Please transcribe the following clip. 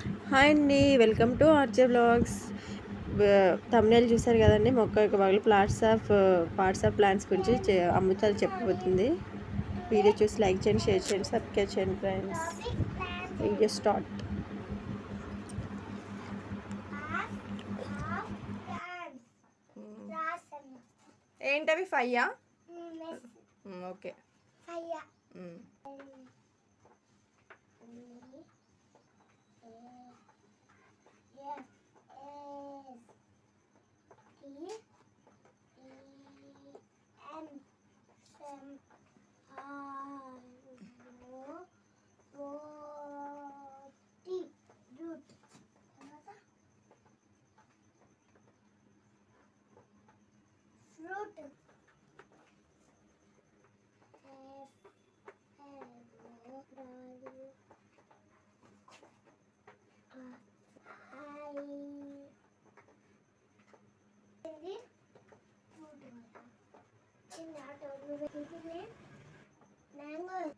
Hi అండి welcome to RJ blogs తమిళ చూసారు కదండి మొక్క యొక్క భాగంలో plots of parts of plants గురించి అమృత చెప్పబోతుంది. వీడియో చూసి లైక్ చేయండి షేర్ చేయండి సబ్స్క్రైబ్ చేయండి ఫ్రెండ్స్ వీడియో స్టార్ట్ ఏంటవి ఫైయా okay fruit. về thì biết nắng ơi